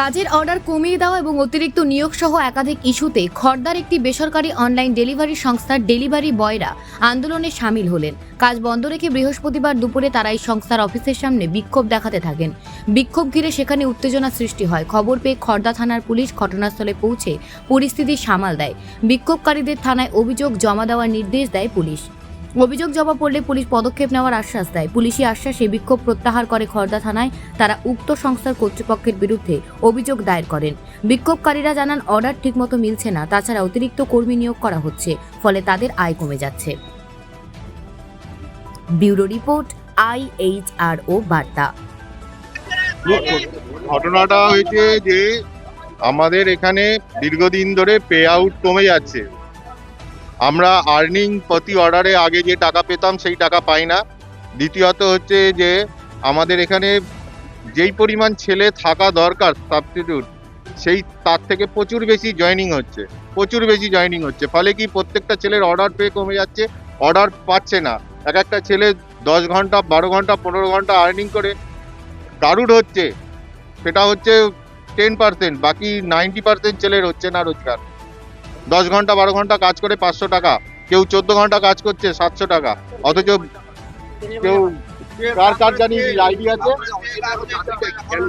কাজের অর্ডার কমিয়ে দেওয়া এবং অতিরিক্ত নিয়োগ সহ একাধিক ইস্যুতে খর্দার একটি বেসরকারি অনলাইন ডেলিভারি সংস্থার ডেলিভারি বয়রা আন্দোলনে সামিল হলেন। কাজ বন্ধ রেখে বৃহস্পতিবার দুপুরে তারা এই সংস্থার অফিসের সামনে বিক্ষোভ দেখাতে থাকেন। বিক্ষোভ ঘিরে সেখানে উত্তেজনা সৃষ্টি হয়। খবর পেয়ে খর্দা থানার পুলিশ ঘটনাস্থলে পৌঁছে পরিস্থিতি সামাল দেয়। বিক্ষোভকারীদের থানায় অভিযোগ জমা দেওয়ার নির্দেশ দেয় পুলিশ। অভিযোগ জমা পড়লে পুলিশ পদক্ষেপ নেওয়ার আশ্বাস দেয়। পুলিশি আশ্বাসে বিক্ষোভ প্রত্যাহার করে খর্দা থানায়। তারা উক্ত সংস্থার কর্তৃপক্ষের বিরুদ্ধে অভিযোগ দায়ের করেন। বিক্ষোভকারীরা জানান, অর্ডার ঠিকমতো মিলছে না। তাছাড়া অতিরিক্ত কর্মী নিয়োগ করা হচ্ছে, ফলে তাদের আয় কমে যাচ্ছে। ব্যুরো রিপোর্ট, আইএইচআরও বার্তা। ঘটনাটা হয়েছে যে, আমাদের এখানে দীর্ঘদিন ধরে পে আউট কমে যাচ্ছে। আমরা আর্নিং প্রতি অর্ডারে আগে যে টাকা পেতাম সেই টাকা পাই না। দ্বিতীয়ত হচ্ছে যে, আমাদের এখানে যেই পরিমাণ ছেলে থাকা দরকার সাবস্টিটিউট সেই তার থেকে প্রচুর বেশি জয়েনিং হচ্ছে। প্রচুর বেশি জয়েনিং হচ্ছে। ফলে কি প্রত্যেকটা ছেলের অর্ডার পেয়ে কমে যাচ্ছে অর্ডার পাচ্ছে না। এক একটা ছেলে দশ ঘণ্টা, বারো ঘণ্টা, পনেরো ঘণ্টা আর্নিং করে। দারুণ হচ্ছে। সেটা হচ্ছে টেন পার্সেন্ট বাকি নাইনটি পার্সেন্ট ছেলের হচ্ছে না রোজগার। দশ ঘণ্টা বারো ঘণ্টা কাজ করে পাঁচশো টাকা, কেউ চোদ্দ ঘণ্টা কাজ করছে সাতশো টাকা, অথচ কেউ কার কার জানি আইডি আছে।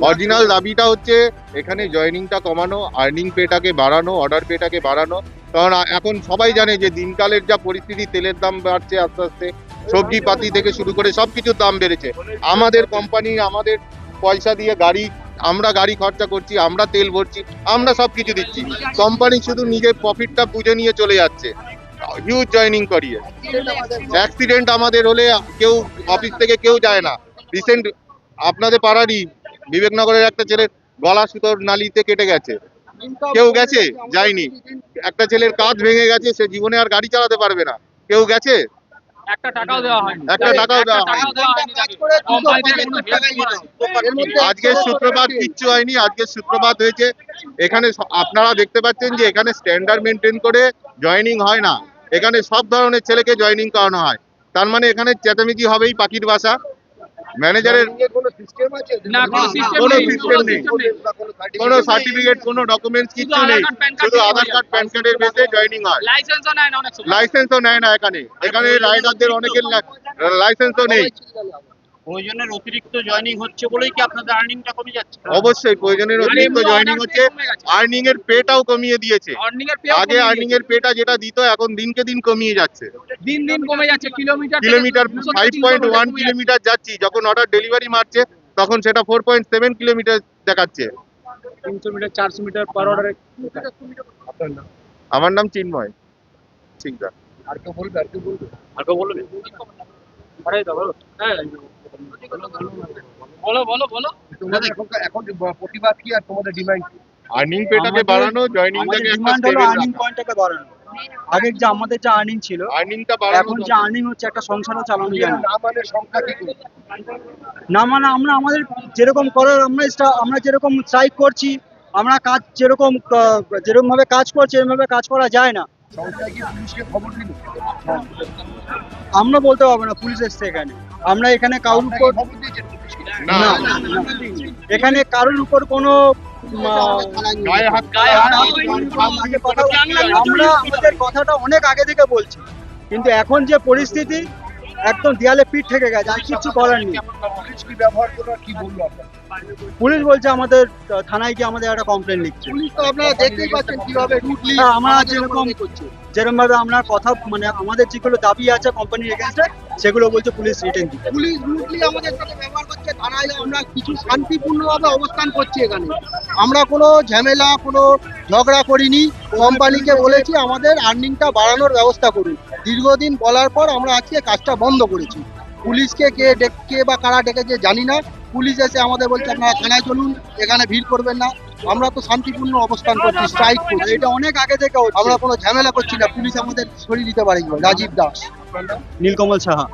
অরিজিনাল দাবিটা হচ্ছে এখানে জয়েনিংটা কমানো আর্নিং পেটাকে বাড়ানো অর্ডার পেটাকে বাড়ানো। কারণ এখন সবাই জানে যে দিনকালের যা পরিস্থিতি, তেলের দাম বাড়ছে আস্তে আস্তে, সবজি পাতি থেকে শুরু করে সব কিছুর দাম বেড়েছে। আমাদের কোম্পানি আমাদের পয়সা দিয়ে গাড়ি আমরা গাড়ি খরচা করছি, আমরা তেল ভরছি, আমরা সব কিছু দিচ্ছি। কোম্পানি শুধু নিজের প্রফিটটা বুঝে নিয়ে চলে যাচ্ছে। হিউজ জয়েনিং করিয়ে অ্যাক্সিডেন্ট আমাদের হলে কেউ অফিস থেকে কেউ যায় না। রিসেন্ট আপনাদের পাড়ারই বিবেকনগরের একটা ছেলের গলা সুতোর নালিতে কেটে গেছে। কেউ গেছে? যায়নি। একটা ছেলের কাজ ভেঙে গেছে, সে জীবনে আর গাড়ি চালাতে পারবে না। কেউ গেছে? একটা টাকাও দেওয়া হয়নি। একটা টাকাও দেওয়া। আজকের সূত্রপাত কিচ্ছু হয়নি আজকে সূত্রপাত হয়েছে। এখানে আপনারা দেখতে পাচ্ছেন যে এখানে স্ট্যান্ডার্ড মেনটেন করে জয়নিং হয় না। এখানে সব ধরনের ছেলেকে জয়নিং করানো হয়। তার মানে এখানে চেঁচামেচি হবেই পাখির বাসা। ম্যানেজারের কোনো। নেই। সার্টিফিকেট কোনো ডকুমেন্টস কিছু নেই। শুধু আধার কার্ড প্যান কার্ডের বেসে জয়েনিং হয়। লাইসেন্সও নেয় না অনেক লাইসেন্সও নেয় না এখানে। এখানে রাইডারদের অনেকের লাইসেন্সও নেই। প্রয়োজনের অতিরিক্ত জয়েনিং হচ্ছে বলেই কি আপনাদের আর্নিংটা কমে যাচ্ছে? অবশ্যই প্রয়োজনের আর অতিরিক্ত জয়েনিং হচ্ছে। আর্নিং এর পেটাও কমিয়ে দিয়েছে। আগে আর্নিং এর পেটা যেটা দিত এখন দিনকে দিন কমিয়ে যাচ্ছে। দিন দিন কমে যাচ্ছে। Kilometre kilometre 200 five point one kilometre যাচ্ছি। যখন অর্ডার ডেলিভারি মারছে তখন সেটা ফোর পয়েন্ট সেভেন কিলোমিটার দেখাচ্ছে। তিনশো মিটার চারশো মিটার পার অর্ডারে আমার নাম চিন্ময়। ঠিক আছে। আর কেউ বলবে আরে দাও বলো হ্যাঁ বলো বলো বলো। এখন প্রতিবাদ কি আর তোমাদের ডিমান্ড আর্নিং পেটাকে বাড়ানো আমাদের ডিমান্ড হলো আর্নিং পয়েন্টটাকে বাড়ানো। আগে যে আমাদের যে আর্নিং ছিল আর্নিংটা বাড়ানো এখন যে আর্নিং হচ্ছে একটা সংসারও চালানো যায় না। মানে সংখ্যা কি না মানে আমরা আমাদের যেরকম করার আমরা আমরা যেরকম স্ট্রাইক করছি আমরা কাজ যেরকম যেরকম ভাবে কাজ করছি এরকম ভাবে কাজ করা যায় না। সংখ্যা কি পুলিশকে খবর দিল আমরা বলতে পারব না পুলিশ এসছে এখানে। আমরা এখানে কারোর উপর না। এখানে কারোর উপর কোনো আমরা আমাদের কথাটা অনেক আগে থেকে বলছি। কিন্তু এখন যে পরিস্থিতি একদম দেয়ালে পিঠ থেকে গেছে আর কিছু করার নেই। পুলিশ বলছে আমাদের থানায় গিয়ে আমাদের একটা কমপ্লেন লিখছে। আপনারা দেখতেই পাচ্ছেন কীভাবে রুটলি হ্যাঁ, আমরা যেরকম যেরকম ভাবে আমরা কথা মানে আমাদের যেগুলো দাবি আছে কোম্পানির এগেনস্টে সেগুলো বলছে পুলিশ রিটার্ন দিতে। পুলিশ রুটলি আমাদের সাথে ব্যবহার করছে থানায় আমরা কিছু শান্তিপূর্ণভাবে অবস্থান করছি এখানে। আমরা কোনো ঝামেলা কোনো ঝগড়া করিনি। কোম্পানিকে বলেছি আমাদের আর্নিংটা বাড়ানোর ব্যবস্থা করুন। দীর্ঘদিন বলার পর আমরা আজকে কাজটা বন্ধ করেছি। পুলিশকে কে ডেকে বা কারা ডেকেছে জানি না। পুলিশ এসে আমাদের বলছে আপনারা থানায় চলুন এখানে ভিড় করবেন না। আমরা তো শান্তিপূর্ণ অবস্থান করছি স্ট্রাইক করছি। এটা অনেক আগে থেকে আমরা কোনো ঝামেলা করছি না। পুলিশ আমাদের সরিয়ে দিতে পারে রাজীব দাস। নীলকমল সাহা